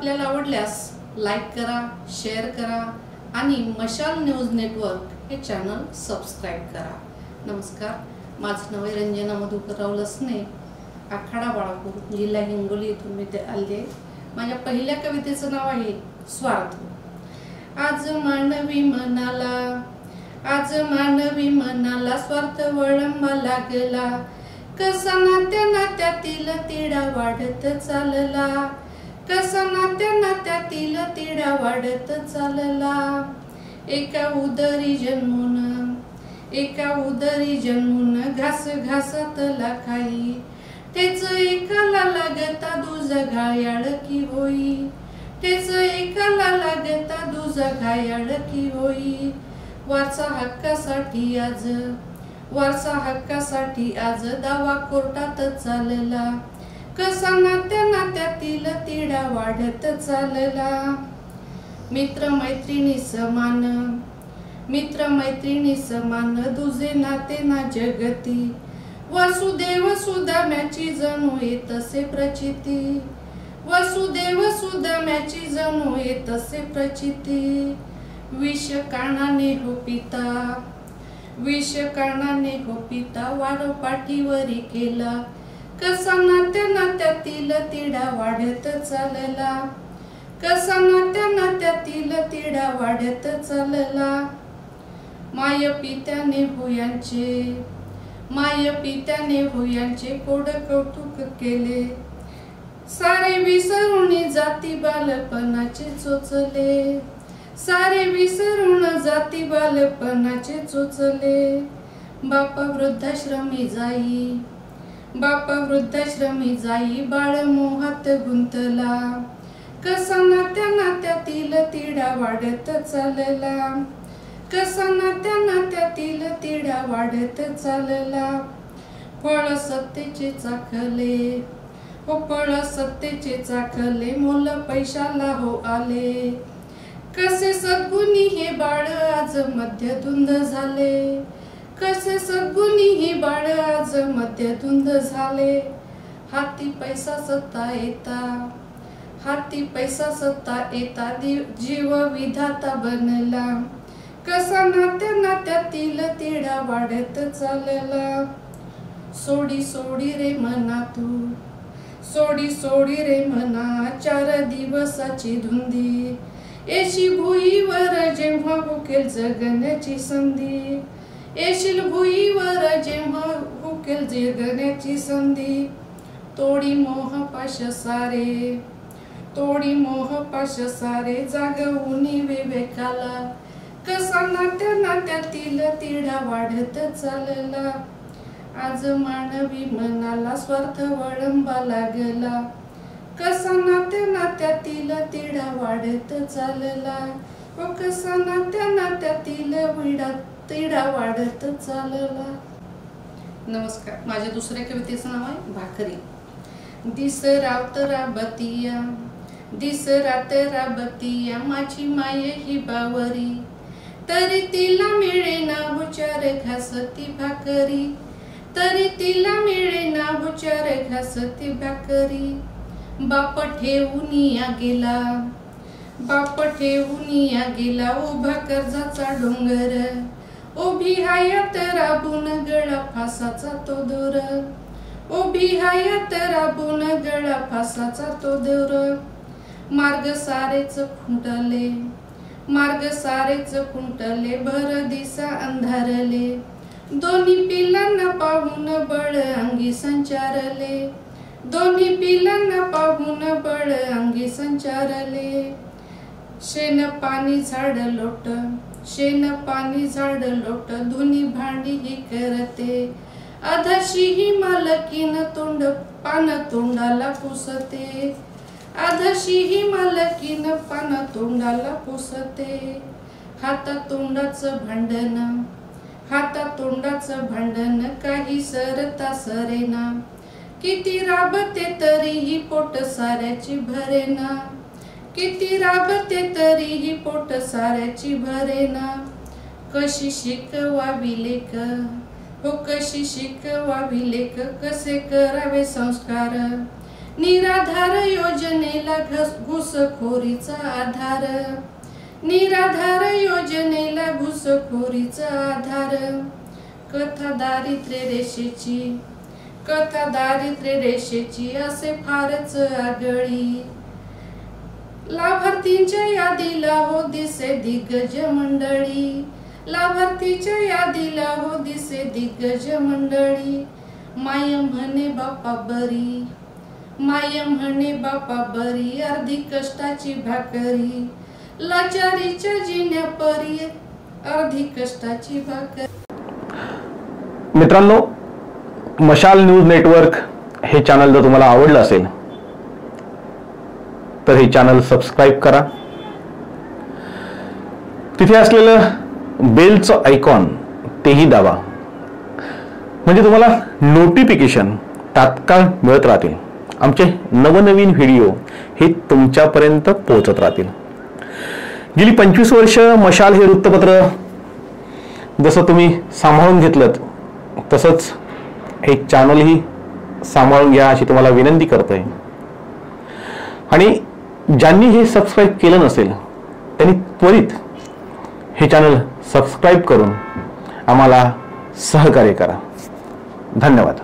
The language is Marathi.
आपल्याला आवडल्यास लाईक करा शेअर करा आणि मशाल न्यूज नेटवर्क हे चॅनल सबस्क्राईब करा. नमस्कार माझं नाव आहे रंजना मधुकरराव लसने. आखाडा बाळापूर जिल्हा हिंगोली येथून मी ते आले माझ्या पहिल्या कवितेचं नाव आहे स्वार्थ. आज मानवी मनाला आज मानवी मनाला स्वार्थ वळंबा लागला. कसा नात्या नात्यातील तिडा वाढत चालला. कसा नात्या नात्यातील तिडा वाढत चालला. एका उदरी जन्मून एका उदरी जन्मून घास घासातला खाई. तेच एकाला लागता दुजा घायाळ की होई. तेच एकाला लागता दुजा घायाळ की होई. वारसा हक्कासाठी आज वारसा हक्कासाठी आज दावा कोर्टात चालला. कसा नात्या नात्यातील तिडा वाढत चालला. मित्र मैत्रिणी समान मित्र मैत्रिणी समान दुजे नाते ना जगती. वसुदेव सुदाम्याची जणू तसे प्रचिती. वसुदेव सुदाम्याची जणू येतसे प्रचिती. विष कानाने हो पिता विष कानाने हो पिता वार पाठीवरी केला. कसा नात्या नात्यातील तिडा वाढत चालला. कसा नात्या नात्यातील तिडा वाढत चालला. माय पित्याने भुयांचे माय पित्याने भुयांचे कोड कौतुक केले. सारे विसरून जाती बालपणाचे चोचले. सारे विसरून जाती बालपणाचे चोचले. बापा वृद्धाश्रमी जाई बापा वृद्धाश्रमी जाई बाळ मोहात गुंतला. कसा नात्या नात्यातील तिडा वाढत चालला. कसा नात्या नात्यातील तिडा वाढत चालला. फळ सत्तेचे चाखले. हो फळ सत्तेचे चाखले. मोल पैशाला हो आले. कसे सद्गुणी हे बाळ आज मध्यधुंद झाले. कसे सद्गुणी ही बाळ आज मध्यधुंद झाले. हाती पैसा सत्ता येता. हाती पैसा सत्ता येता. जीव विधाता बनला. कसा नात्या नात्यातील तिढा वाढत चालला. सोडी सोडी रे मना तू सोडी सोडी रे मना. चार दिवसाची धुंदी. एशी भुईवर जेव्हा भुकेल जगण्याची संधी. येशील भुईवर जेव्हा हुकेल जगण्याची संधी. तोडी मोह पाश सारे तोडी मोह पाश सारे जागवूनी विवेकाला कसा नात्या नात्यातील तिढा वाढत चालला. आज मानवी मनाला स्वार्थ वळंबा लागला. कसा नात्या नात्यातील तिढा वाढत चालला. व कसा नात्या नात्यातील विडा तिढा वाढत चालला. नमस्कार. माझ्या दुसऱ्या कवितेचं नाव आहे भाकरी. दिस रावत राबतिया दिस रात राबतिया माझी माय ही बावरी. तरी तिला मिळेना उचार घासती भाकरी. तरी तिला मिळेना उचार घासती भाकरी. बाप ठेवून या गेला. बाप ठेवून या गेला. उभा कर्जाचा डोंगर. उभी हयात राबून गळा फासाचा तो दूर. उभी हयात राबून गळा फासाचा तो दूर. मार्ग सारेच फुंटले मार्ग सारेच फुंटले भर दिसा अंधारले. दोन्ही पिलांना पाहून बळ अंगी संचारले. दोन्ही पिलांना पाहून बळ अंगी संचारले. शेण पाणी झाड लोट शेण पाणी झाड लोट धुनी भांडी ही करते. अधशी ही मालकीन तोंड पान तोंडाला पुसते. अधशी ही मालकीन पान तोंडाला पुसते. हाता तोंडाचं भांडण हाता तोंडाचं भांडण काही सरता सरेना. किती राबते तरीही पोट साऱ्याची भरेना. किती राबते तरीही पोट साऱ्याची भरेना कशी शिकवावी लेख? हो कशी शिकवावी लेख? कसे करावे संस्कार? निराधार योजनेला घस घुसखोरीचा आधार. निराधार योजनेला घुसखोरीचा आधार. कथा दारिद्र्य रेषेची कथा दारिद्र्य रेषेची असे फारच आगळी. लाभार्थींच्या यादीला हो दिसे दिग्गज मंडळी. लाभार्थीच्या यादीला हो दिसे दिग्गज मंडळी. माय म्हणे बापा बरी. माय म्हणे बापा बरी अर्धी कष्टाची भाकरी. लाचारीच्या जिन्या परी अर्धी कष्टाची भाकरी. मित्रांनो मशाल न्यूज नेटवर्क हे चॅनल जर तुम्हाला आवडलं असेल तर हे चॅनल सबस्क्राईब करा. तिथे असलेलं बेलचं आयकॉन तेही दाबा. म्हणजे तुम्हाला नोटिफिकेशन तात्काळ मिळत राहतील. आमचे नवनवीन व्हिडिओ हे तुमच्यापर्यंत पोहोचत राहतील. गेली पंचवीस वर्ष मशाल हे वृत्तपत्र जसं तुम्ही सांभाळून घेतलं तसंच हे चॅनलही सांभाळून घ्या अशी तुम्हाला विनंती करतोय. आणि ज्यांनी हे सबस्क्राईब केलं नसेल त्यांनी त्वरित हे चॅनल सबस्क्राईब करून आम्हाला सहकार्य करा. धन्यवाद.